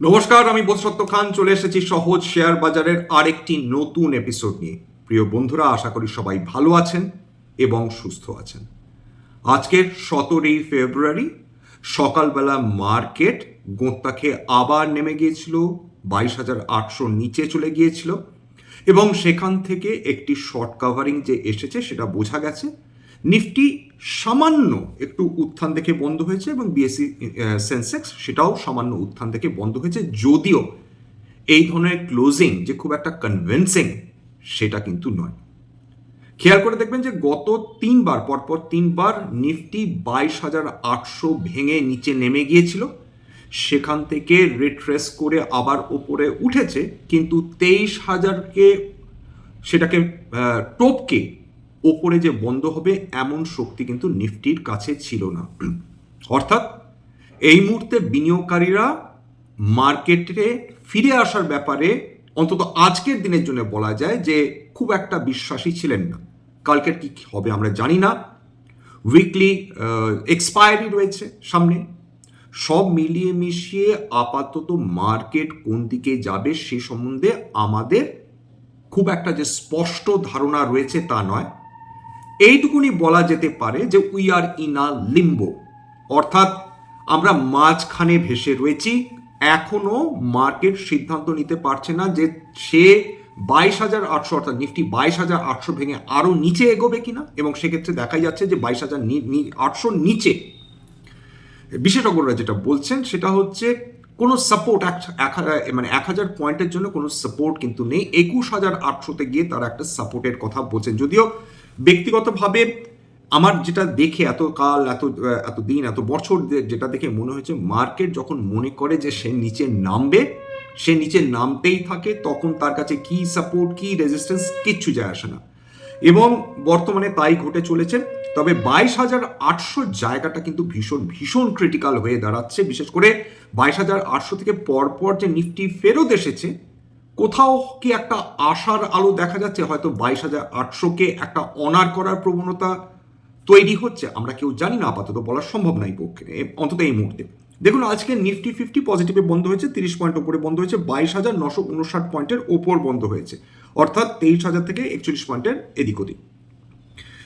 নমস্কার, আমি বোধসত্ত্ব খান। চলে এসেছি সহজ শেয়ার বাজারের আরেকটি নতুন এপিসোড নিয়ে। প্রিয় বন্ধুরা, আশা করি সবাই ভালো আছেন এবং সুস্থ আছেন। আজকের সতেরোই ফেব্রুয়ারি, সকালবেলা মার্কেট গোঁত্তা খেয়ে আবার নেমে গিয়েছিল, বাইশ হাজার আটশো নিচে চলে গিয়েছিল এবং সেখান থেকে একটি শর্ট কাভারিং যে এসেছে সেটা বোঝা গেছে। নিফটি সামান্য একটু উত্থান দেখে বন্ধ হয়েছে এবং বিএসসি সেন্সেক্স সেটাও সামান্য উত্থান দেখে বন্ধ হয়েছে। যদিও এই ধরনের ক্লোজিং যে খুব একটা কনভিন্সিং সেটা কিন্তু নয়। খেয়াল করে দেখবেন যে গত তিনবার, পরপর তিনবার নিফটি বাইশ হাজার আটশো ভেঙে নিচে নেমে গিয়েছিল। সেখান থেকে রিট্রেস করে আবার ওপরে উঠেছে, কিন্তু তেইশ হাজারকে সেটাকে টপকে ওপরে যে বন্ধ হবে, এমন শক্তি কিন্তু নিফটির কাছে ছিল না। অর্থাৎ এই মুহূর্তে বিনিয়োগকারীরা মার্কেটে ফিরে আসার ব্যাপারে অন্তত আজকের দিনের জন্য বলা যায় যে খুব একটা বিশ্বাসী ছিলেন না। কালকের কি হবে আমরা জানি না। উইকলি এক্সপায়ারি রয়েছে সামনে। সব মিলিয়ে মিশিয়ে আপাতত মার্কেট কোন দিকে যাবে সে সম্বন্ধে আমাদের খুব একটা যে স্পষ্ট ধারণা রয়েছে তা নয়। এইটুকুনি বলা যেতে পারে যে we are in a limbo অর্থাৎ আমরা মাঝখানে ভেসে রয়েছি, এখনও মার্কেট সিদ্ধান্ত নিতে পারছে না যে সে বাইশ হাজার আটশো অর্থাৎ নিফটি বাইশ হাজার আটশো ভেঙে আরও নিচে এগোবে কিনা, এবং সেক্ষেত্রে দেখাই যাচ্ছে যে বাইশ হাজার আটশোর নিচে। বিশেষজ্ঞরা যেটা বলছেন সেটা হচ্ছে কোনো সাপোর্ট এক হাজার- মানে এক হাজার পয়েন্টের জন্য কোনো সাপোর্ট কিন্তু নেই। একুশ হাজার আটশোতে গিয়ে তারা একটা সাপোর্টের কথা বলছেন। যদিও ব্যক্তিগতভাবে আমার যেটা দেখে এত কাল, এত এত দিন, এত বছর যেটা দেখে মনে হয়েছে, মার্কেট যখন মনে করে যে সে নিচে নামবে, সে নিচে নামতেই থাকে, তখন তার কাছে কি সাপোর্ট কি রেজিস্ট্যান্স কিচ্ছু যায় আসে না। এবং বর্তমানে তাই ঘটে চলেছে, তবে বাইশ হাজার আটশো জায়গাটা কিন্তু ভীষণ ভীষণ ক্রিটিক্যাল হয়ে দাঁড়াচ্ছে। বিশেষ করে বাইশ হাজার আটশো থেকে পরপর যে নিফটি ফেরত এসেছে কোথাও কি একটা আশার আলো দেখা যাচ্ছে? হয়তো বাইশ হাজার আটশোকে একটা অনার করার প্রবণতা তৈরি হচ্ছে। আমরা কেউ জানি না, আপাতত বলা সম্ভব নাই পক্ষে। অন্তত এই মুহূর্তে। দেখুন, আজকে নিফটি ফিফটি পজিটিভে বন্ধ হয়েছে, তিরিশ পয়েন্ট ওপরে বন্ধ হয়েছে, বাইশ হাজার নশো উনষাট পয়েন্টের ওপর বন্ধ হয়েছে। অর্থাৎ তেইশ হাজার থেকে একচল্লিশ পয়েন্টের এদিক ওদিক।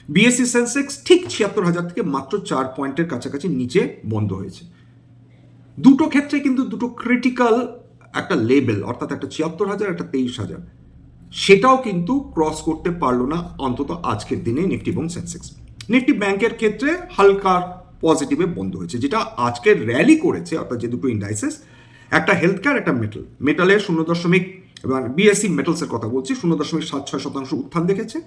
বিএসসি সেন্সেক্স ঠিক ছিয়াত্তর হাজার থেকে মাত্র চার পয়েন্টের কাছাকাছি নিচে বন্ধ হয়েছে। দুটো ক্ষেত্রে কিন্তু দুটো ক্রিটিক্যাল একটা লেভেল অর্থাৎ একটা ছিয়াত্তর হাজার, একটা তেইশ হাজার। সেটাও কিন্তু ক্রস করতে পারল না অন্তত আজকের দিনে নিফটি এবং সেন্সেক্স নিফটি ব্যাংকের ক্ষেত্রে হালকা পজিটিভে বন্ধ হয়েছে, যেটা আজকে র্যালি করেছে, অর্থাৎ যে দুটো ইন্ডাইসেস একটা হেলথ কেয়ার একটা মেটাল মেটালের শূন্য দশমিক এবং বিএসসি মেটালসের কথা বলছি, শূন্য দশমিক সাত ছয় শতাংশ উত্থান দেখেছে।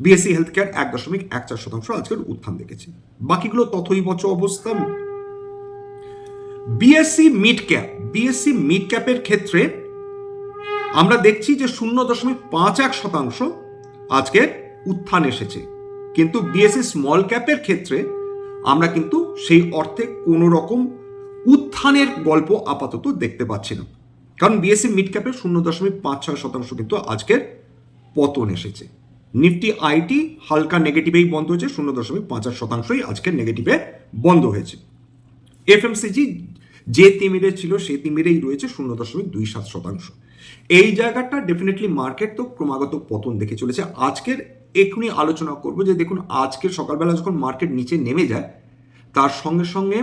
বিএসসি হেলথ কেয়ার এক দশমিক এক চার শতাংশ আজকের উত্থান দেখেছে। বাকিগুলো তথই বচ অবস্থা BSE mid cap BSE mid ক্যাপের ক্ষেত্রে আমরা দেখছি যে শূন্য দশমিক পাঁচ এক শতাংশ আজকের উত্থান এসেছে। কিন্তু বিএসসি স্মল ক্যাপের ক্ষেত্রে আমরা কিন্তু সেই অর্থে কোনো রকম উত্থানের গল্প আপাতত দেখতে পাচ্ছি না। কারণ বিএসসি মিড ক্যাপের শূন্য দশমিক পাঁচ ছয় শতাংশ কিন্তু আজকের পতন এসেছে। নিফটি আইটি হালকা নেগেটিভেই বন্ধ হয়েছে, শূন্য দশমিক পাঁচ শতাংশই আজকের নেগেটিভে বন্ধ হয়েছে। এফএমসিজি যে তিমিরে ছিল সেই তিমিরেই রয়েছে শূন্য দশমিক দুই সাত শতাংশ। এই জায়গাটা ডেফিনেটলি মার্কেট তো ক্রমাগত পতন দেখে চলেছে। আজকের এক্ষুনি আলোচনা করব যে দেখুন, আজকের সকালবেলা যখন মার্কেট নিচে নেমে যায়, তার সঙ্গে সঙ্গে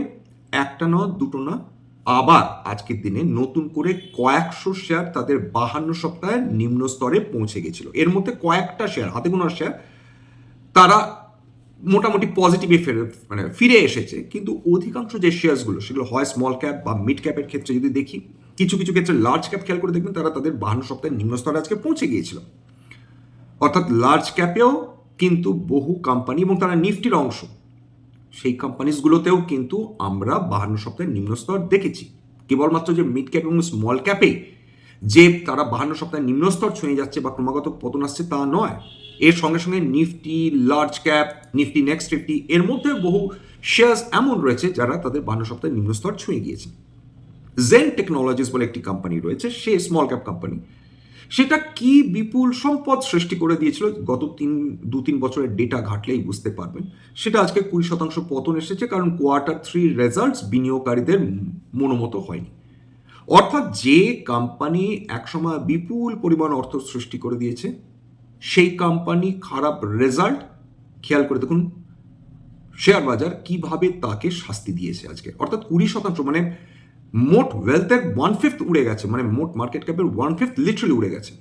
একটা না, দুটো না, আবার আজকের দিনে নতুন করে কয়েকশো শেয়ার তাদের বাহান্ন সপ্তাহের নিম্ন স্তরে পৌঁছে গেছিল। এর মধ্যে কয়েকটা শেয়ার হাতে গোনা শেয়ার তারা মোটামুটি পজিটিভে ফেরে মানে ফিরে এসেছে। কিন্তু অধিকাংশ যে শেয়ারসগুলো সেগুলো হয় স্মল ক্যাপ বা মিড ক্যাপের ক্ষেত্রে যদি দেখি, কিছু কিছু ক্ষেত্রে লার্জ ক্যাপ খেয়াল করে দেখবেন, তারা তাদের বাহান্ন সপ্তাহের নিম্ন স্তরে আজকে পৌঁছে গিয়েছিল। অর্থাৎ লার্জ ক্যাপেও কিন্তু বহু কোম্পানি এবং তারা নিফটির অংশ। সেই কোম্পানিজগুলোতেও কিন্তু আমরা বাহান্ন সপ্তাহের নিম্ন স্তর দেখেছি। কেবলমাত্র যে মিড ক্যাপ এবং স্মল ক্যাপে যে তারা বাহান্ন সপ্তাহের নিম্ন স্তর ছুঁয়ে যাচ্ছে বা ক্রমাগত পতন আসছে তা নয়। এর সঙ্গে সঙ্গে Nifty large cap Nifty next fifty এর মধ্যে বহু শেয়ার্স এমন রয়েছে যারা তাদের বাহান্ন সপ্তাহের নিম্ন স্তর ছুঁয়ে গিয়েছে জেন টেকনোলজিস বলে একটি কোম্পানি রয়েছে, সে স্মল ক্যাপ কোম্পানি সেটা কি বিপুল সম্পদ সৃষ্টি করে দিয়েছিল? গত তিন, দু তিন বছরের ডেটা ঘাটলেই বুঝতে পারবেন। সেটা আজকে কুড়ি শতাংশ পতন এসেছে কারণ কোয়ার্টার থ্রি রেজাল্টস বিনিয়োগকারীদের মনোমতো হয়নি। অর্থাৎ যে কোম্পানি একসময় বিপুল পরিমাণ অর্থ সৃষ্টি করে দিয়েছে সেই কোম্পানি খারাপ রেজাল্ট খেয়াল করে দেখুন শেয়ার বাজার কীভাবে তাকে শাস্তি দিয়েছে আজকে? অর্থাৎ কুড়ি শতাংশ মানে মোট ওয়েলথের ওয়ান ফিফথ উড়ে গেছে মানে মোট মার্কেট ক্যাপের ওয়ান ফিফথ লিটারালি উড়ে গেছে।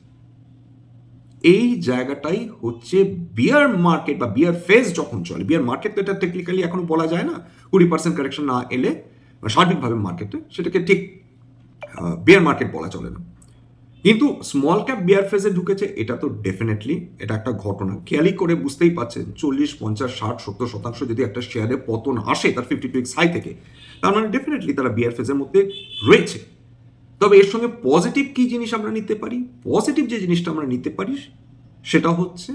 এই জায়গাটাই হচ্ছে বিয়ার মার্কেট বা বিয়ার ফেজ যখন চলে বিয়ার মার্কেট তো এটা টেকনিক্যালি এখনও বলা যায় না, কুড়ি পার্সেন্ট কারেকশন না এলে, সার্বিকভাবে মার্কেটে সেটাকে ঠিক বিয়ার মার্কেট বলা চলে না। কিন্তু স্মল ক্যাপ বিয়ার ফেজে ঢুকেছে, এটা তো ডেফিনেটলি এটা একটা ঘটনা। খেয়ালি করে বুঝতেই পাচ্ছেন চল্লিশ, পঞ্চাশ, ষাট, সত্তর শতাংশ যদি একটা শেয়ারে পতন আসে তার ফিফটি টু হাই থেকে, তার মানে ডেফিনেটলি তারা বিয়ার ফেজের মধ্যে রয়েছে। তবে এর সঙ্গে পজিটিভ কি জিনিস আমরা নিতে পারি? পজিটিভ যে জিনিসটা আমরা নিতে পারি, সেটা হচ্ছে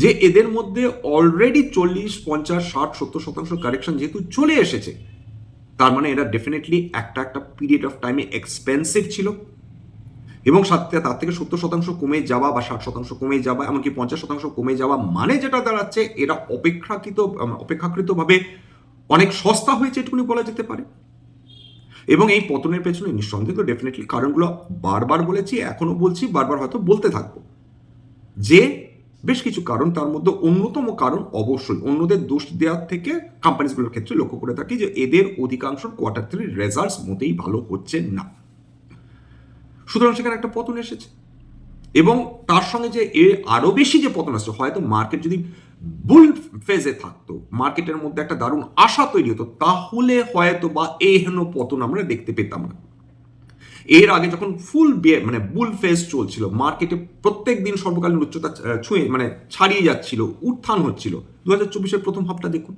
যে এদের মধ্যে অলরেডি চল্লিশ, পঞ্চাশ, ষাট, সত্তর শতাংশ কারেকশন যেহেতু চলে এসেছে, তার মানে এরা ডেফিনেটলি একটা একটা পিরিয়ড অফ টাইমে এক্সপেন্সিভ ছিল। এবং সাথে তার থেকে সত্তর শতাংশ কমে যাওয়া বা ষাট শতাংশ কমে যাওয়া, এমনকি পঞ্চাশ শতাংশ কমে যাওয়া মানে যেটা দাঁড়াচ্ছে, এরা অপেক্ষাকৃত অপেক্ষাকৃতভাবে অনেক সস্তা হয়েছে এটুকুনি বলা যেতে পারে। এবং এই পতনের পেছনে নিঃসন্দেহে ডেফিনেটলি কারণগুলো বারবার বলেছি, এখনও বলছি, বারবার হয়তো বলতে থাকব। যে বেশ কিছু কারণ, তার মধ্যে অন্যতম কারণ অবশ্যই, অন্যদের দোষ দেওয়ার থেকে কোম্পানিজগুলোর ক্ষেত্রে লক্ষ্য করে থাকি যে এদের অধিকাংশ কোয়ার্টার থ্রি রেজাল্টস মোটেই ভালো হচ্ছে না। সুতরাং সেখানে একটা পতন এসেছে। এবং তার সঙ্গে যে এ আরও বেশি যে পতন আসছে, হয়তো মার্কেট যদি বুল ফেজে থাকতো মার্কেটের মধ্যে একটা দারুণ আশা তৈরি হতো, তাহলে হয়তো বা এই হেন পতন আমরা দেখতে পেতাম না। এর আগে যখন ফুল মানে বুল ফেজ চলছিল মার্কেটে প্রত্যেক দিন সর্বকালীন উচ্চতা ছুঁয়ে মানে ছাড়িয়ে যাচ্ছিল, উত্থান হচ্ছিল। দু হাজার চব্বিশের প্রথম হাফটা দেখুন।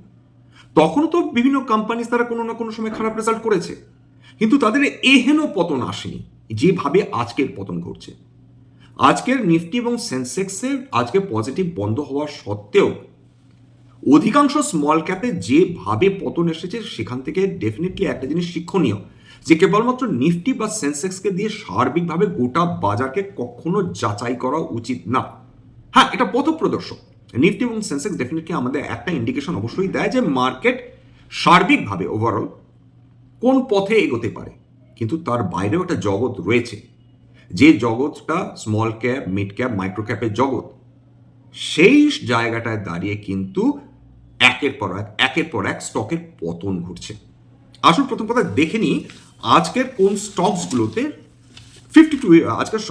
তখন তো বিভিন্ন কোম্পানি তারা কোনো না কোনো সময় খারাপ রেজাল্ট করেছে। কিন্তু তাদের এহেন পতন আসেনি। যেভাবে আজকের পতন ঘটছে। আজকের নিফটি এবং সেন্সেক্সের আজকে পজিটিভ বন্ধ হওয়া সত্ত্বেও অধিকাংশ স্মল ক্যাপে যেভাবে পতন এসেছে, সেখান থেকে ডেফিনেটলি একটা জিনিস শিক্ষণীয় যে কেবলমাত্র নিফটি বা সেন্সেক্সকে দিয়ে সার্বিকভাবে গোটা বাজারকে কখনো যাচাই করা উচিত না। হ্যাঁ এটা পথ প্রদর্শক নিফটি এবং সেন্সেক্স ডেফিনেটলি আমাদের একটা ইন্ডিকেশন অবশ্যই দেয় যে মার্কেট সার্বিকভাবে ওভারঅল কোন পথে এগোতে পারে। কিন্তু তার বাইরেও একটা জগৎ রয়েছে। যে জগৎটা small cap mid cap micro ক্যাপের জগৎ, সেই জায়গাটায় দাঁড়িয়ে কিন্তু একের পর এক, একের পর এক স্টকের পতন ঘটছে। আসুন প্রথম কথা দেখে নিই, আজকের কোন স্টকসগুলোতে ফিফটি টু আজকের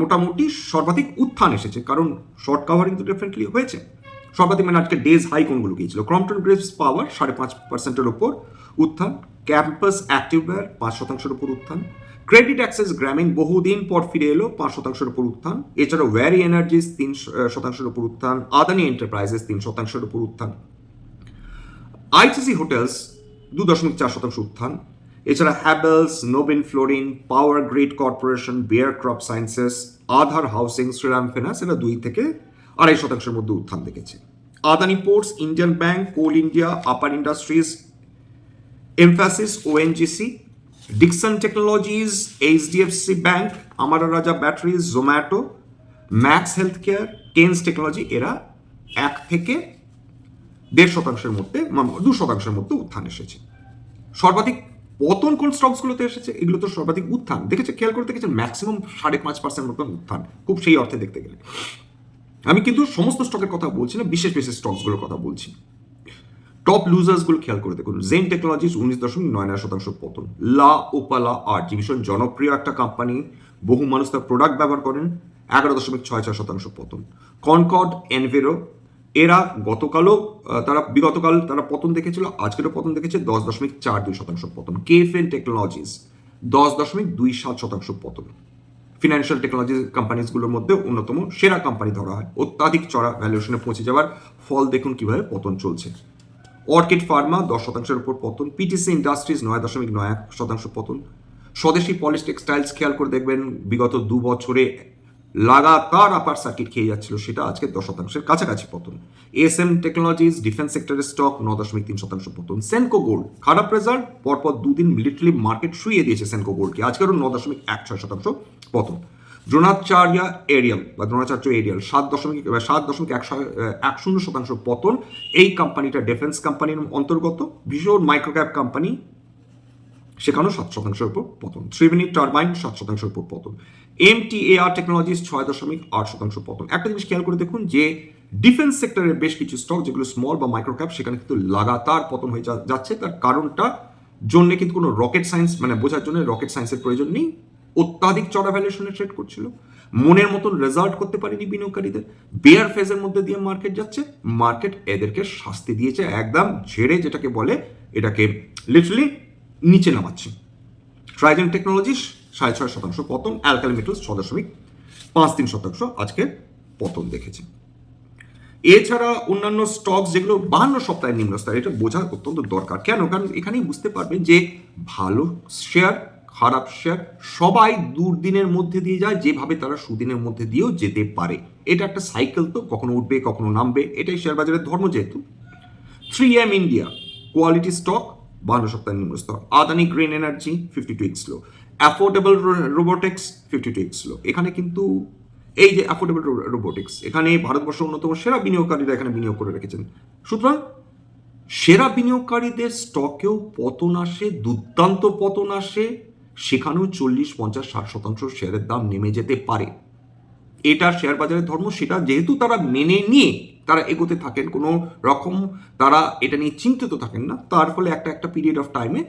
মোটামুটি সর্বাধিক উত্থান এসেছে, কারণ শর্ট কাভারিং তো ডেফিনেটলি হয়েছে। সর্বাধিক মানে আজকে ডেজ হাই কোনগুলো গিয়েছিল? ক্রমটন গ্রেভস পাওয়ার সাড়ে পাঁচ পার্সেন্টের ওপর উত্থান ক্যাম্পাস অ্যাক্টিভওয়্যার পাঁচ শতাংশের উপর উত্থান। ক্রেডিট অ্যাক্সেস গ্রামীণ বহুদিন পর ফিরে এলো পাঁচ শতাংশের উপর উত্থান। এছাড়া ওয়ারি এনার্জিস তিন শতাংশের উপর উত্থান, আদানি এন্টারপ্রাইজেস তিন শতাংশের উপর উত্থান। আইটিসি হোটেলস দু দশমিক চার শতাংশ উত্থান। এছাড়া Havells, নোবেন fluorine, power grid corporation, Bayer crop sciences, Aadhar housing, Shriram finance এরা দুই থেকে আড়াই শতাংশের মধ্যে উত্থান দেখেছে। Adani ports, Indian bank, coal India, Apar industries ONGC Dixon technologies HDFC bank Amara Raja batteries Zomato Max health care Kaynes technology এরা এক থেকে দেড় শতাংশের মধ্যে দু শতাংশের মধ্যে উত্থান এসেছে। সর্বাধিক পতন কোন স্টকসগুলোতে এসেছে? এগুলো তো সর্বাধিক উত্থান। দেখেছে, খেয়াল করে দেখেছেন ম্যাক্সিমাম সাড়ে পাঁচ পার্সেন্ট মতন উত্থান, খুব সেই অর্থে দেখতে গেলে। আমি কিন্তু সমস্ত স্টকের কথা বলছি না, বিশেষ বিশেষ স্টকসগুলোর কথা বলছি। টপ লুজার্সগুলো খেয়াল করে দেখুন। জেন টেকনোলজিস উনিশ দশমিক নয় নয় শতাংশ পতন। লা ওপালা আর্ট ভীষণ জনপ্রিয় একটা কোম্পানি বহু মানুষ তার প্রোডাক্ট ব্যবহার করেন, এগারো দশমিক ছয় ছয় শতাংশ পতন। কনকর্ড এনভেরো এরা গতকালও তারা বিগতকাল তারা পতন দেখেছিল, আজকেরও পতন দেখেছে, দশ দশমিক চার দুই শতাংশ পতন। কেফএন টেকনোলজিস দশ দশমিক দুই সাত শতাংশ পতন। ফিনান্সিয়াল টেকনোলজি কোম্পানিজগুলোর মধ্যে অন্যতম সেরা কোম্পানি ধরা হয়। অত্যাধিক চড়া ভ্যালুয়েশনে পৌঁছে যাওয়ার ফল দেখুন কীভাবে পতন চলছে। অর্কিড ফার্মা, দশ শতাংশের উপর পতন। পিটিসি ইন্ডাস্ট্রিজ নয় দশমিক নয় এক শতাংশ পতন। স্বদেশি পলিশ টেক্সটাইলস খেয়াল করে দেখবেন, বিগত দু বছরে লাগাতার আপার সার্কিট খেয়ে যাচ্ছিল সেটা আজকে দশ শতাংশের কাছাকাছি পতন। S M technologies defence sector stock ন দশমিক তিন শতাংশ পতন। সেনকো গোল্ড খারাপ রেজাল্ট পরপর দুদিন লিটারলি মার্কেট শুয়ে দিয়েছে সেনকো গোল্ডকে আজকেরও ন দশমিক এক ছয় শতাংশ পতন। দ্রোণাচার্য এরিয়াল বা দ্রোণাচার্য এরিয়াল, সাত দশমিক সাত দশমিক এক এক শূন্য শতাংশ পতন। এই কোম্পানিটা ডিফেন্স কোম্পানির অন্তর্গত, ভীষণ মাইক্রোক্যাপ কোম্পানি সেখানেও সাত শতাংশের উপর পতন। ত্রিবেণী টারবাইন সাত শতাংশের উপর পতন। এম টি এ আর টেকনোলজিস ছয় দশমিক আট শতাংশ পতন। একটা জিনিস খেয়াল করে দেখুন যে ডিফেন্স সেক্টরের বেশ কিছু স্টক যেগুলো স্মল বা মাইক্রো ক্যাপ সেখানে কিন্তু লাগাতার পতন হয়ে যাচ্ছে। তার কারণটা জন্য কিন্তু কোনো রকেট সায়েন্স মানে বোঝার জন্য রকেট সায়েন্সের প্রয়োজন নেই। অত্যাধিক চড়া ভ্যালুয়েশনে ট্রেড করছিল। মনের মতন রেজাল্ট করতে পারেনি বিনিয়োগকারীদের। বেয়ার ফেজের মধ্যে দিয়ে মার্কেট যাচ্ছে। মার্কেট এদেরকে শাস্তি দিয়েছে একদম ঝেড়ে যেটাকে বলে, এটাকে লিটারালি নিচে নামাচ্ছে। ট্রাইজেন টেকনোলজিস সাড়ে ছয় শতাংশ পতন অ্যালকালি মেটালস ছ দশমিক পাঁচ তিন শতাংশ আজকে পতন দেখেছে। এছাড়া অন্যান্য স্টকস যেগুলো বাহান্ন সপ্তাহের নিম্ন স্তরে এটা বোঝা অত্যন্ত দরকার। কেন? কারণ এখানেই বুঝতে পারবেন যে ভালো শেয়ার খারাপ শেয়ার সবাই দুর্দিনের মধ্যে দিয়ে যায়, যেভাবে তারা সুদিনের মধ্যে দিয়েও যেতে পারে। এটা একটা সাইকেল তো, কখনো উঠবে, কখনো নামবে, এটাই শেয়ার বাজারের ধর্ম যেহেতু। Three M India quality stock বান্ন সপ্তাহের নিম্ন স্তর। Adani green energy fifty two weeks low affordable robotics fifty two weeks low এখানে কিন্তু এই যে অ্যাফোর্ডেবল রোবোটিক্স এখানে ভারতবর্ষ অন্যতম সেরা বিনিয়োগকারীরা এখানে বিনিয়োগ করে রেখেছেন। সুতরাং সেরা বিনিয়োগকারীদের স্টকেও পতন আসে, দুর্দান্ত পতন আসে সেখানেও চল্লিশ, পঞ্চাশ, ষাট শতাংশ শেয়ারের দাম নেমে যেতে পারে। এটা শেয়ার বাজারের ধর্ম, সেটা যেহেতু তারা মেনে নিয়ে তারা এগোতে থাকেন, কোনো রকম তারা এটা নিয়ে চিন্তিত থাকেন না। তার ফলে একটা একটা পিরিয়ড অফ টাইমে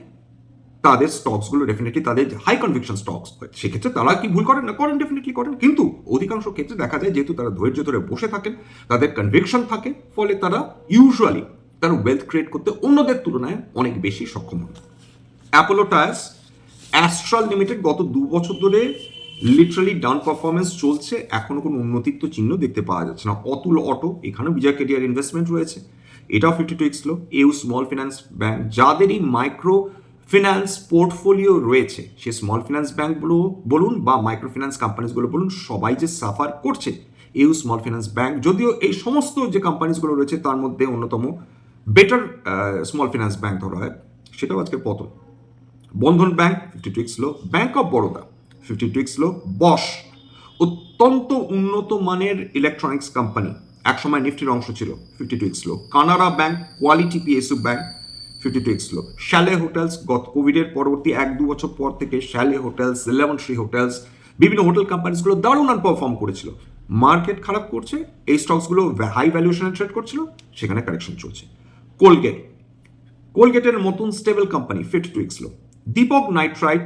তাদের স্টকসগুলো ডেফিনেটলি তাদের হাই কনভিকশন স্টকস হয় সেক্ষেত্রে তারা কি ভুল করেন না? করেন ডেফিনেটলি করেন। কিন্তু অধিকাংশ ক্ষেত্রে দেখা যায়, যেহেতু তারা ধৈর্য ধরে বসে থাকেন, তাদের কনভিকশন থাকে, ফলে তারা ইউজুয়ালি তারা ওয়েলথ ক্রিয়েট করতে অন্যদের তুলনায় অনেক বেশি সক্ষম হন। অ্যাপোলো টায়ার্স অ্যাস্ট্রাল লিমিটেড গত দু বছর ধরে লিটারালি ডাউন পারফরমেন্স চলছে। এখনও কোনো উন্নতির তো চিহ্ন দেখতে পাওয়া যাচ্ছে না। অতুল অটো এখানেও বিজয় কেডিয়ার ইনভেস্টমেন্ট রয়েছে। এটাও fifty two weeks low AU small finance bank যাদেরই micro finance portfolio রয়েছে, সে স্মল ফিনান্স ব্যাঙ্কগুলো বলুন বা মাইক্রো ফিনান্স কোম্পানিজগুলো বলুন, সবাই যে সাফার করছে এউ স্মল ফিনান্স ব্যাংক যদিও এই সমস্ত যে কোম্পানিজগুলো রয়েছে, তার মধ্যে অন্যতম বেটার স্মল ফিনান্স ব্যাঙ্ক ধরা হয়। সেটাও আজকে পতন। Bandhan bank fifty two low bank of Baroda fifty two low Bosch অত্যন্ত উন্নত মানের ইলেকট্রনিক্স কোম্পানি একসময় নিফটির অংশ ছিল fifty two low Canara bank quality PSU bank fifty two low Chalet hotels গত কোভিডের পরবর্তী এক দু বছর পর থেকে Chalet hotels lemon tree hotels বিভিন্ন হোটেল কোম্পানিসগুলো দারুণ পারফর্ম করেছিল। মার্কেট খারাপ করছে, এই স্টকসগুলো হাই ভ্যালুয়েশনে ট্রেড করছিল, সেখানে কারেকশন চলছে। কোলগেট কোলগেটের মতন stable company fifty two low Deepak nitrite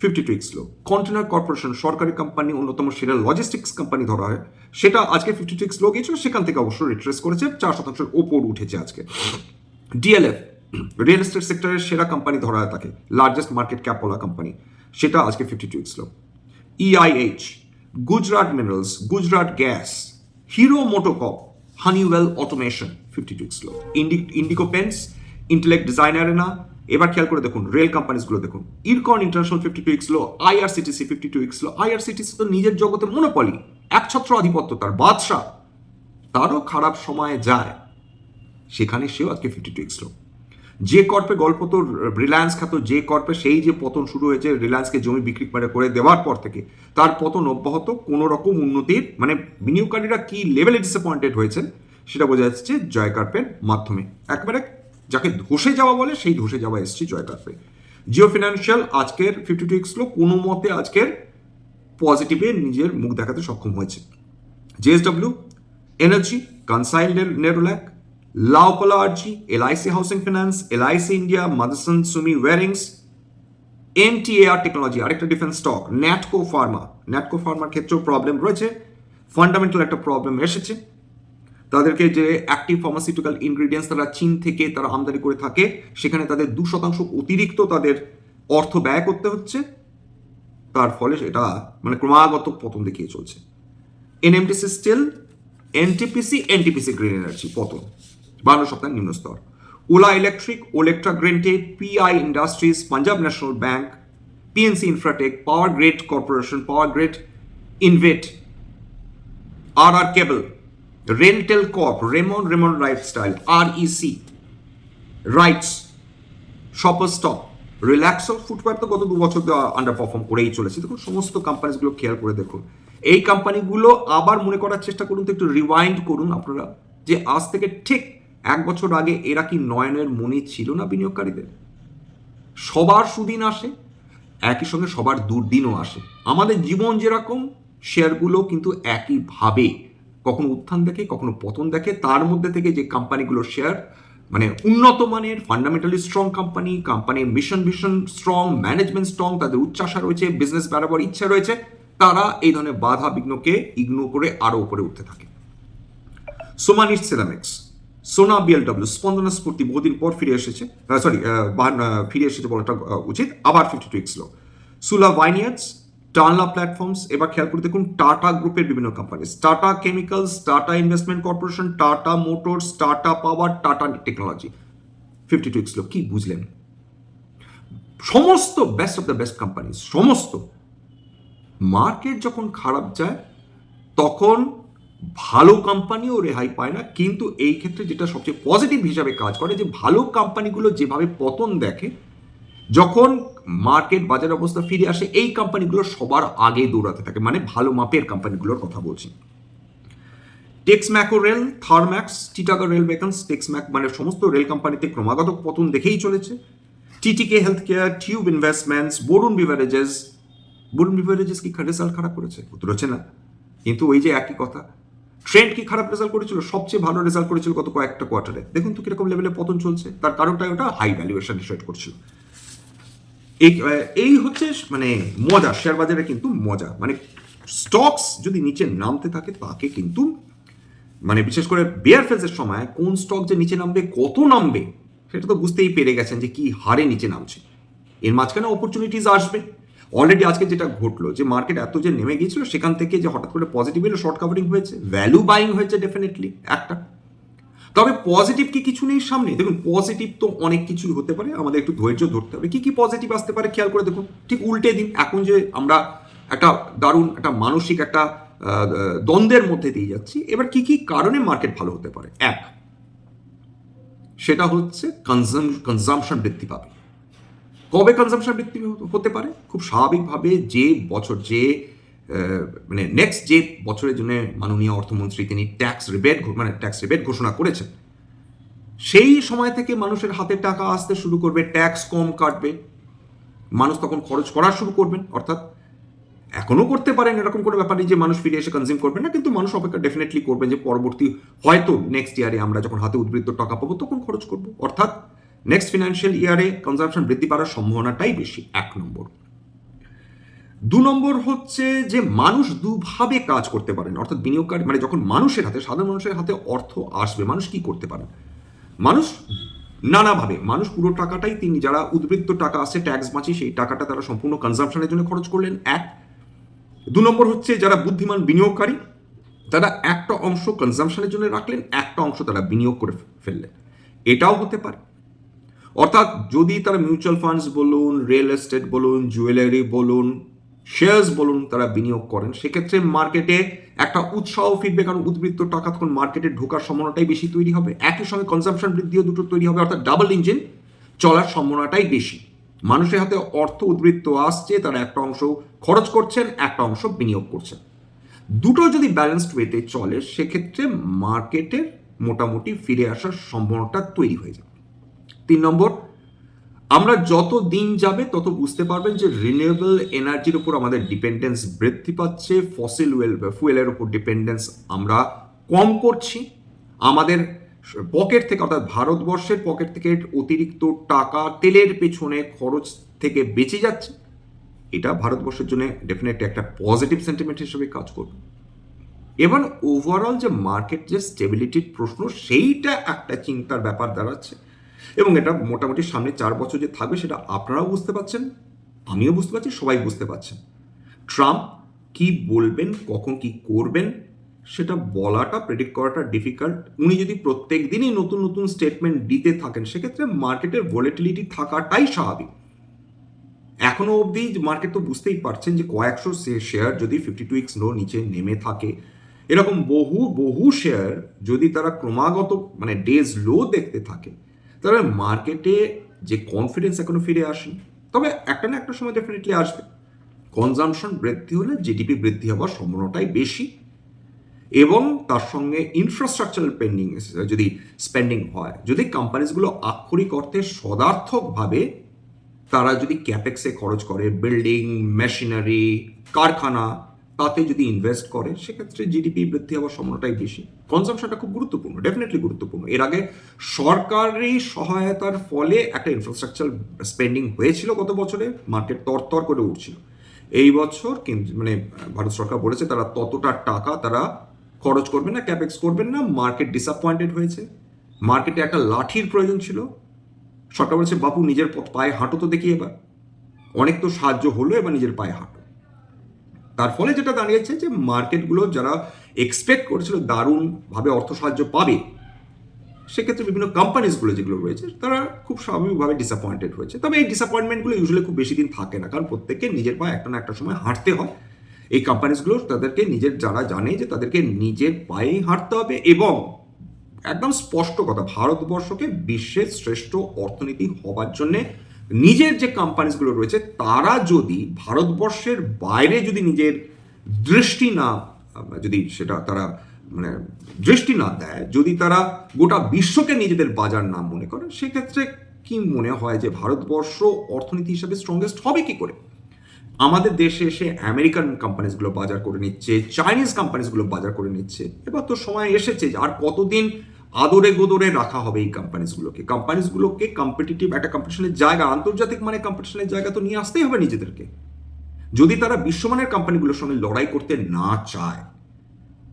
fifty two low container corporation সরকারি কোম্পানি অন্যতম সেরা লজিস্টিক্স কোম্পানি ধরা হয়। সেটা আজকে ফিফটি টু লো গিয়েছিল, সেখান থেকে অবশ্য রিট্রেস করেছে, চার শতাংশের ওপর উঠেছে আজকে। ডিএলএফ রিয়েল এস্টেট সেক্টরের সেরা কোম্পানি ধরা হয় তাকে largest market cap Ola company সেটা আজকে fifty two low EIH Gujarat minerals Gujarat gas hero MotoCorp Honeywell automation fifty two low Indigo paints Intellect designer না এবার খেয়াল করে দেখুন রেল কোম্পানিজগুলো দেখুন। IRCON international fifty two low IRCTC fifty two low IRCTC তো নিজের জগতে মনোপলি একছত্র আধিপত্য, তার বাদশাহ। তারও খারাপ সময়ে যায়। সেখানে সেও আজকে ফিফটি টু লো যে কর্পে গল্প তো রিলায়েন্স খাত যে কর্পে সেই যে পতন শুরু হয়েছে, রিলায়েন্সকে জমি বিক্রি করে করে দেওয়ার পর থেকে, তার পতন অব্যাহত কোনো রকম উন্নতির মানে বিনিয়োগকারীরা কি লেভেলে ডিসঅ্যাপয়েন্টেড হয়েছেন, সেটা বোঝা যাচ্ছে জয় কার্পের মাধ্যমে। একবারে যাকে ধসে যাওয়া বলে, সেই ধসে যাওয়া এসছে জয় কার্পে জিও ফিনান্সিয়াল আজকের ফিফটি টু এক্সলো কোনো মতে আজকের পজিটিভে নিজের মুখ দেখাতে সক্ষম হয়েছে। জেএসডব্লিউ এনার্জি কনসাইল নেরোল্যাক লাউপলা আরজি LIC housing finance LIC India Motherson Sumi wirings MTAR technology আরেকটা defence stock Natco pharma Natco farmer ক্ষেত্রেও প্রবলেম রয়েছে। ফান্ডামেন্টাল একটা প্রবলেম এসেছে। তাদেরকে যে অ্যাক্টিভ ফার্মাসিউটিক্যাল ইনগ্রিডিয়েন্টস তারা চীন থেকে তারা আমদানি করে থাকে, সেখানে তাদের দু শতাংশ অতিরিক্ত তাদের অর্থ ব্যয় করতে হচ্ছে। তার ফলে এটা মানে ক্রমাগত পতন দেখিয়ে চলছে। NMDC steel NTPC NTPC green energy পতন। বারো সপ্তাহের নিম্ন স্তর। Ola electric Olectra greentech PI industries Punjab national bank PNC infratech power grid corporation power grid InvIT R R Kabel rental Corp Raymond Raymond lifestyle R EC RITES shoppers stop Relaxo footwear তো গত দু বছর under perform করেই চলেছে। দেখুন, সমস্ত কোম্পানিগুলো খেয়াল করে দেখুন। এই কোম্পানিগুলো আবার মনে করার চেষ্টা করুন, তো একটু রিওয়াইন্ড করুন আপনারা। যে আজ থেকে ঠিক এক বছর আগে এরা কি নয়নের মনে ছিল না বিনিয়োগকারীদের? সবার সুদিন আসে, একই সঙ্গে সবার দুর্দিনও আসে। আমাদের জীবন যেরকম শেয়ারগুলো কিন্তু একইভাবে কখনো উত্থান দেখে, কখনো পতন দেখে, তার মধ্যে থেকে যে কোম্পানিগুলোর শেয়ার মানে উন্নত মানের ফান্ডামেন্টালি স্ট্রং কোম্পানি কোম্পানির mission vision strong management strong তাদের উচ্চাসা রয়েছে বিজনেস বাড়াবার ইচ্ছা রয়েছে, তারা এই ধরনের বাধা বিঘ্নকে ইগনোর করে আরও উপরে উঠতে থাকে। সোমানিট সেরামিক্স সোনা বিএলডব্লিউ স্পন্দনা স্ফূর্তি বহুদিন পর ফিরে এসেছে সরি ফিরে এসেছে বলাটা উচিত, আবার ফিফটি টু এক্সলো সুলা ভাইনিয়ার্স টানলা প্ল্যাটফর্মস এবার খেয়াল করে দেখুন টাটা গ্রুপের বিভিন্ন company Tata chemicals Tata investment corporation Tata motors Tata power Tata technology fifty two weeks low কি বুঝলেন? সমস্ত best of the best company সমস্ত। মার্কেট যখন খারাপ যায়, তখন ভালো কোম্পানিও রেহাই পায় না, কিন্তু এই ক্ষেত্রে যেটা সবচেয়ে পজিটিভ হিসাবে কাজ করে, যে ভালো কোম্পানিগুলো যেভাবে পতন দেখে যখন মার্কেট বাজার অবস্থা ফিরে আসে, এই কোম্পানিগুলো সবার আগে দৌড়াতে থাকে। মানে ভালো মাপের কোম্পানিগুলোর কথা বলছি। Texmaco rail Thermax Titagarh rail ভেকান্স Texmaco মানে সমস্ত রেল কোম্পানিতে ক্রমাগত পতন দেখেই চলেছে। TTK health care tube investments Varun beverages Varun beverages কি রেজাল্ট খারাপ করেছে? উত্তর হচ্ছে না। কিন্তু ওই যে একই কথা। ট্রেন্ড কি খারাপ রেজাল্ট করেছিল? সবচেয়ে ভালো রেজাল্ট করেছিল গত কয়েকটা কোয়ার্টারে দেখুন তো কীরকম লেভেলে পতন চলছে। তার কারণটা ওটা হাই ভ্যালুয়েশন ট্রেড করছিল। এই এই হচ্ছে মানে মজা শেয়ার বাজারে কিন্তু মজা। মানে স্টকস যদি নিচে নামতে থাকে, তাকে কিন্তু মানে বিশেষ করে বেয়ার ফেজের সময় কোন স্টক যে নিচে নামবে, কত নামবে, সেটা তো বুঝতেই পেরে গেছেন যে কি হারে নিচে নামছে। এর মাঝখানে অপরচুনিটিস আসবে। অলরেডি আজকে যেটা ঘটলো, যে মার্কেট এত যে নেমে গিয়েছিল, সেখান থেকে যে হঠাৎ করে পজিটিভ এলো শর্ট কাভারিং হয়েছে ভ্যালু বাইং হয়েছে ডেফিনেটলি একটা। তবে পজিটিভ কি কিছু নেই সামনে? দেখুন পজিটিভ তো অনেক কিছুই হতে পারে, আমাদের একটু ধৈর্য ধরতে হবে। কি কি পজিটিভ আসতে পারে খেয়াল করে দেখুন। ঠিক উল্টে দিন, এখন যে আমরা একটা দারুণ, একটা মানসিক একটা দ্বন্দ্বের মধ্যে দিয়ে যাচ্ছি, এবার কি কি কারণে মার্কেট ভালো হতে পারে? এক, সেটা হচ্ছে কনজাম কনজামশন বৃদ্ধি পাবে। কবে কনজামশন বৃদ্ধি হতে পারে? খুব স্বাভাবিকভাবে যে বছর, যে মানে নেক্সট যে বছরের জন্য মাননীয় অর্থমন্ত্রী তিনি ট্যাক্স রিবেট মানে ট্যাক্স রিবেট ঘোষণা করেছেন, সেই সময় থেকে মানুষের হাতে টাকা আসতে শুরু করবে ট্যাক্স কম কাটবে। মানুষ তখন খরচ করা শুরু করবেন, অর্থাৎ এখনও করতে পারেন এরকম কোনো ব্যাপার নেই যে মানুষ ফিরে এসে কনজিউম করবেন না, কিন্তু মানুষ অপেক্ষা ডেফিনেটলি করবেন যে পরবর্তী হয়তো নেক্সট ইয়ারে আমরা যখন হাতে উদ্বৃত্ত টাকা পাবো তখন খরচ করব। অর্থাৎ নেক্সট ফিনান্সিয়াল ইয়ারে কনজামশন বৃদ্ধি পাওয়ার সম্ভাবনাটাই বেশি, এক নম্বর। দু নম্বর হচ্ছে যে মানুষ দুভাবে কাজ করতে পারেন অর্থাৎ বিনিয়োগকারী মানে যখন মানুষের হাতে, সাধারণ মানুষের হাতে অর্থ আসবে, মানুষ কি করতে পারেন মানুষ নানাভাবে, মানুষ পুরো টাকাটাই তিনি, যারা উদ্বৃত্ত টাকা আসছে ট্যাক্স বাঁচিয়ে সেই টাকাটা তারা সম্পূর্ণ কনজামশনের জন্য খরচ করলেন। এক, দু নম্বর হচ্ছে যারা বুদ্ধিমান বিনিয়োগকারী, তারা একটা অংশ কনজামশনের জন্য রাখলেন, একটা অংশ তারা বিনিয়োগ করে ফেললেন। এটাও হতে পারে। অর্থাৎ যদি তারা মিউচুয়াল ফান্ডস বলুন রিয়েল এস্টেট বলুন জুয়েলারি বলুন শেয়ার্স বলুন তারা বিনিয়োগ করেন, সেক্ষেত্রে মার্কেটে একটা উৎসাহ ফিরবে কারণ উদ্বৃত্ত টাকা তখন মার্কেটে ঢোকার সম্ভাবনাটাই বেশি তৈরি হবে। একই সঙ্গে কনজামশন বৃদ্ধিও দুটো তৈরি হবে, অর্থাৎ ডাবল ইঞ্জিন চলার সম্ভাবনাটাই বেশি। মানুষের হাতে অর্থ উদ্বৃত্ত আসছে, তারা একটা অংশ খরচ করছেন, একটা অংশ বিনিয়োগ করছেন। দুটো যদি ব্যালেন্সড ওয়েতে চলে, সেক্ষেত্রে মার্কেটের মোটামুটি ফিরে আসার সম্ভাবনাটা তৈরি হয়ে যাবে। তিন নম্বর আমরা যত দিন যাবে তত বুঝতে পারবেন যে রিনিউয়েবল এনার্জির উপর আমাদের ডিপেন্ডেন্স বৃদ্ধি পাচ্ছে ফসিল ওয়েল ফুয়েলের উপর ডিপেন্ডেন্স আমরা কম করছি। আমাদের পকেট থেকে, অর্থাৎ ভারতবর্ষের পকেট থেকে অতিরিক্ত টাকা তেলের পেছনে খরচ থেকে বেঁচে যাচ্ছে। এটা ভারতবর্ষের জন্য ডেফিনেটলি একটা পজিটিভ সেন্টিমেন্ট হিসেবে কাজ করবে। এবার ওভারঅল যে মার্কেট যে স্টেবিলিটির প্রশ্ন, সেইটা একটা চিন্তার ব্যাপার দাঁড়াচ্ছে। এবং এটা মোটামুটি সামনে চার বছর যে থাকবে সেটা আপনারাও বুঝতে পারছেন, আমিও বুঝতে পারছি, সবাই বুঝতে পারছেন। ট্রাম্প কি বলবেন, কখন কি করবেন, সেটা বলাটা প্রেডিক্ট করাটা ডিফিকাল্ট উনি যদি প্রত্যেক দিনই নতুন নতুন স্টেটমেন্ট দিতে থাকেন, সেক্ষেত্রে মার্কেটের ভোলেটিলিটি থাকাটাই স্বাভাবিক। এখনও অবধি মার্কেট তো বুঝতেই পারছেন যে কয়েকশো শেয়ার যদি ফিফটি টু ইক্স লো নিচে নেমে থাকে, এরকম বহু বহু শেয়ার যদি তারা ক্রমাগত মানে ডেজ লো দেখতে থাকে তাহলে মার্কেটে যে কনফিডেন্স এখনও ফিরে আসেনি, তবে একটা না একটা সময় ডেফিনেটলি আসবে। কনজামশন বৃদ্ধি হলে জিডিপি বৃদ্ধি হওয়ার সম্ভাবনাটাই বেশি। এবং তার সঙ্গে ইনফ্রাস্ট্রাকচারাল পেন্ডিং যদি স্পেন্ডিং হয়, যদি কোম্পানিজগুলো আক্ষরিক অর্থে সদার্থকভাবে তারা যদি ক্যাপেক্সে খরচ করে বিল্ডিং মেশিনারি কারখানা, তাতে যদি ইনভেস্ট করে, সেক্ষেত্রে জিডিপি বৃদ্ধি হওয়ার সম্ভাবনাটাই বেশি। কনজামশনটা খুব গুরুত্বপূর্ণ ডেফিনেটলি গুরুত্বপূর্ণ। এর আগে সরকারি সহায়তার ফলে একটা ইনফ্রাস্ট্রাকচার স্পেন্ডিং হয়েছিল গত বছরে মার্কেট তরতর করে উঠছিল। এই বছর মানে ভারত সরকার বলেছে তারা ততটা টাকা তারা খরচ করবেন না ক্যাপেক্স করবেন না মার্কেট ডিসঅ্যাপয়েন্টেড হয়েছে। মার্কেটে একটা লাঠির প্রয়োজন ছিল। সরকার বলেছে, বাপু, নিজের পায়ে হাঁটো তো দেখি এবার। অনেক তো সাহায্য হলো, এবার নিজের পায়ে হাঁটো। তার ফলে যেটা দাঁড়িয়েছে যে মার্কেটগুলো যারা এক্সপেক্ট করেছিল দারুণভাবে অর্থ সাহায্য পাবে, সেক্ষেত্রে বিভিন্ন কোম্পানিজগুলো যেগুলো রয়েছে, তারা খুব স্বাভাবিকভাবে ডিসঅ্যাপয়েন্টেড হয়েছে। তবে এই ডিসঅ্যাপয়েন্টমেন্টগুলো ইউজুয়ালি খুব বেশি দিন থাকে না, কারণ প্রত্যেককে নিজের পায়ে একটা না একটা সময় হাঁটতে হয়। এই কোম্পানিজগুলো তাদেরকে নিজের, যারা জানে যে তাদেরকে নিজের পায়েই হাঁটতে হবে এবং একদম স্পষ্ট কথা, ভারতবর্ষকে বিশ্বের শ্রেষ্ঠ অর্থনীতি হবার জন্য নিজের যে কোম্পানিজগুলো রয়েছে, তারা যদি ভারতবর্ষের বাইরে যদি নিজের দৃষ্টি না, যদি সেটা তারা মানে দৃষ্টি না দেয়, যদি তারা গোটা বিশ্বকে নিজেদের বাজার নাম মনে করে, সেক্ষেত্রে কি মনে হয় যে ভারতবর্ষ অর্থনীতি হিসাবে স্ট্রংগেস্ট হবে কি করে? আমাদের দেশে এসে আমেরিকান কোম্পানিজগুলো বাজার করে নিচ্ছে চাইনিজ কোম্পানিজগুলো বাজার করে নিচ্ছে। এবার তো সময় এসেছে আর কতদিন আদরে গোদরে রাখা হবে এই কোম্পানিজগুলোকে কোম্পানিজগুলোকে কম্পিটিটিভ একটা কম্পিটিশনের জায়গা, আন্তর্জাতিক মানে কম্পিটিশনের জায়গা তো নিয়ে আসতেই হবে নিজেদেরকে। যদি তারা বিশ্বমানের কোম্পানিগুলোর সঙ্গে লড়াই করতে না চায়,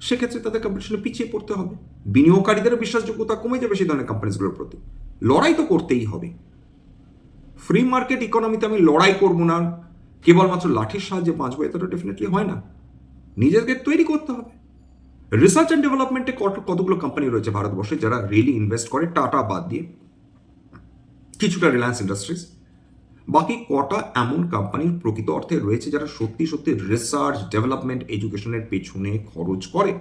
সেক্ষেত্রে তাদের কম্পিটিশনে পিছিয়ে পড়তে হবে। বিনিয়োগকারীদের বিশ্বাসযোগ্যতা কমে যাবে সেই ধরনের কোম্পানিজগুলোর প্রতি। লড়াই তো করতেই হবে। ফ্রি মার্কেট ইকোনমিতে আমি লড়াই করব না। কেবলমাত্র লাঠির সাহায্যে বাঁচবো এতটা ডেফিনেটলি হয় না। নিজেকে তৈরি করতে হবে। রিসার্চ অ্যান্ড ডেভেলপমেন্টে কত, কতগুলো কোম্পানি রয়েছে ভারতবর্ষে যারা রিয়েলি ইনভেস্ট করে? টাটা বাদ দিয়ে কিছুটা রিলায়েন্স ইন্ডাস্ট্রিজ বাকি কটা এমন কোম্পানির প্রকৃত অর্থে রয়েছে যারা সত্যি সত্যি রিসার্চ ডেভেলপমেন্ট এডুকেশনের পেছনে খরচ করে।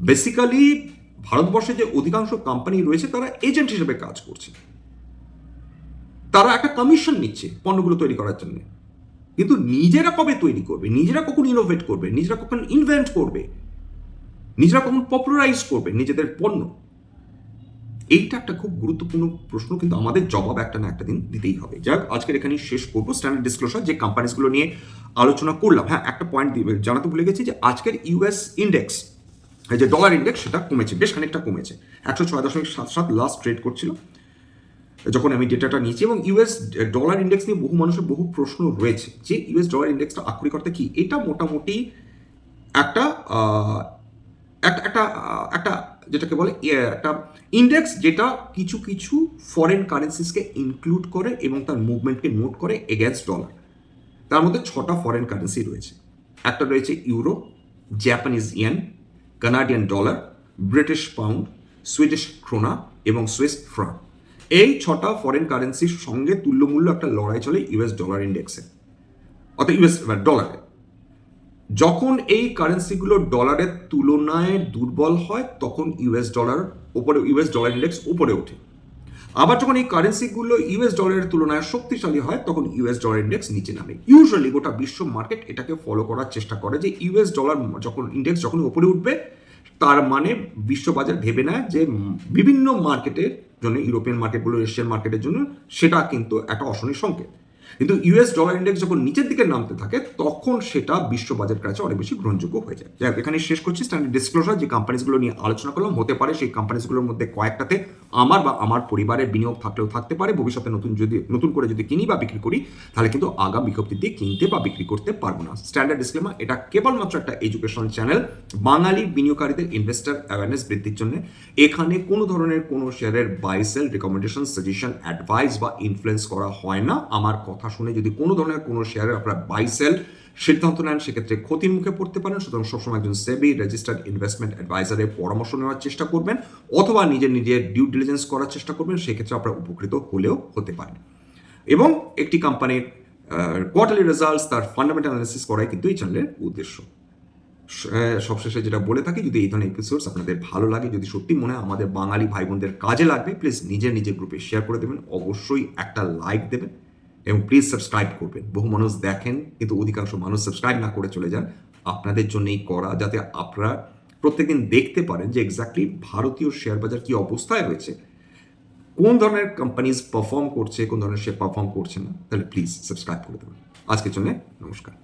বেসিক্যালি ভারতবর্ষে যে অধিকাংশ কোম্পানি রয়েছে, তারা এজেন্ট হিসেবে কাজ করছে। তারা একটা কমিশন নিচ্ছে পণ্যগুলো তৈরি করার জন্য। কিন্তু নিজেরা কবে তৈরি করবে? নিজেরা কখন ইনোভেট করবে? নিজেরা কখন ইনভেন্ট করবে? নিজেরা কখন পপুলারাইজ করবে নিজেদের পণ্য? এইটা একটা খুব গুরুত্বপূর্ণ প্রশ্ন, কিন্তু আমাদের জবাব একটা না একটা দিন দিতেই হবে। যাক, আজকের এখানে শেষ করব। স্ট্যান্ডার্ড ডিসক্লোজার যে কোম্পানিজগুলো নিয়ে আলোচনা করলাম। হ্যাঁ একটা পয়েন্ট দিবে জানাতে ভুলে গেছি যে আজকের ইউএস ইন্ডেক্স যে ডলার ইন্ডেক্স সেটা কমেছে, বেশ খানিকটা কমেছে। একশো ছয় দশমিক সাত সাত লাস্ট ট্রেড করছিল। যখন আমি ডেটাটা নিয়েছি এবং ইউএস ডলার ইন্ডেক্স নিয়ে বহু মানুষের বহু প্রশ্ন রয়েছে। যে ইউএস ডলার ইন্ডেক্সটা আক্ষরিক অর্থে কি? এটা মোটামুটি একটা একটা একটা একটা যেটাকে বলে ইয়ে, একটা ইন্ডেক্স যেটা কিছু কিছু ফরেন কারেন্সিসকে ইনক্লুড করে এবং তার মুভমেন্টকে নোট করে এগেনস্ট ডলার তার মধ্যে ছটা ফরেন কারেন্সি রয়েছে। একটা রয়েছে euro Japanese yen Canadian dollar British pound Swedish krona এবং সুইস ফ্রাঙ্ক এই ছটা ফরেন কারেন্সির সঙ্গে তুল্যমূল্য একটা লড়াই চলে ইউএস ডলার ইন্ডেক্সে অর্থাৎ ইউএস ডলারে যখন এই কারেন্সিগুলো ডলারের তুলনায় দুর্বল হয়, তখন ইউএস ডলার উপরে ইউএস ডলার ইন্ডেক্স উপরে ওঠে। আবার যখন এই কারেন্সিগুলো ইউএস ডলারের তুলনায় শক্তিশালী হয়, তখন ইউএস ডলার ইন্ডেক্স নিচে নামে। ইউজুয়ালি গোটা বিশ্ব মার্কেট এটাকে ফলো করার চেষ্টা করে যে ইউএস ডলার যখন ইন্ডেক্স যখন উপরে উঠবে, তার মানে বিশ্ববাজার ভেবে নেয় যে বিভিন্ন মার্কেটের জন্য ইউরোপিয়ান মার্কেটগুলো এশিয়ান মার্কেটের জন্য, সেটা কিন্তু একটা অশনির সংকেত। কিন্তু ইউএস ডলার ইন্ডেক্স যখন নিচের দিকে নামতে থাকে, তখন সেটা বিশ্ব বিশ্ববাজারের কাছে অনেক বেশি গ্রহণযোগ্য হয়ে যায়। যাই এখানে শেষ করছি। স্ট্যান্ডার্ড ডিসক্লোজার যে কোম্পানিজগুলো নিয়ে আলোচনা করলাম, হতে পারে সেই কোম্পানিজগুলোর মধ্যে কয়েকটাতে আমার বা আমার পরিবারের বিনিয়োগ থাকলেও থাকতে পারে। ভবিষ্যতে নতুন যদি, নতুন করে যদি কিনি বা বিক্রি করি, তাহলে কিন্তু আগাম বিজ্ঞপ্তি দিয়ে কিনতে বা বিক্রি করতে পারব না। স্ট্যান্ডার্ড ডিসক্লেমার এটা কেবলমাত্র একটা এডুকেশন চ্যানেল বাঙালি বিনিয়োগকারীদের ইনভেস্টার অ্যাওয়ারনেস বৃদ্ধির জন্য এখানে কোনো ধরনের কোনো শেয়ারের buy sell recommendation suggestion advice বা ইনফ্লুয়েন্স করা হয় না। আমার কথা শুনে যদি কোনো ধরনের কোনো শেয়ারের আপনারা বাই সেল সিদ্ধান্ত নেন, সেক্ষেত্রে ক্ষতির মুখে পড়তে পারেন। সুতরাং সবসময় একজন সেবি রেজিস্টার্ড ইনভেস্টমেন্ট অ্যাডভাইজারের পরামর্শ নেওয়ার চেষ্টা করবেন অথবা নিজের নিজের ডিউ ডিলিজেন্স করার চেষ্টা করবেন, সেক্ষেত্রে আপনারা উপকৃত হলেও হতে পারেন। এবং একটি কোম্পানির কোয়ার্টারলি রেজাল্টস তার ফান্ডামেন্টাল অ্যানালিসিস করাই কিন্তু এই চ্যানেলের উদ্দেশ্য। সবশেষে যেটা বলে থাকি, যদি এই ধরনের এপিসোডস আপনাদের ভালো লাগে, যদি সত্যি মনে হয় আমাদের বাঙালি ভাই বোনদের কাজে লাগবে প্লিজ নিজের নিজের গ্রুপে শেয়ার করে দেবেন। অবশ্যই একটা লাইক দেবেন। এবং প্লিজ সাবস্ক্রাইব করবেন। বহু মানুষ দেখেন, কিন্তু অধিকাংশ মানুষ সাবস্ক্রাইব না করে চলে যান। আপনাদের জন্যই করা, যাতে আপনারা প্রত্যেকদিন দেখতে পারেন যে এক্স্যাক্টলি ভারতীয় শেয়ার বাজার কী অবস্থায় রয়েছে। কোন ধরনের কোম্পানিজ পারফর্ম করছে, কোন ধরনের শেয়ার পারফর্ম করছে না, তাহলে প্লিজ সাবস্ক্রাইব করে দেবেন। আজকের জন্য নমস্কার।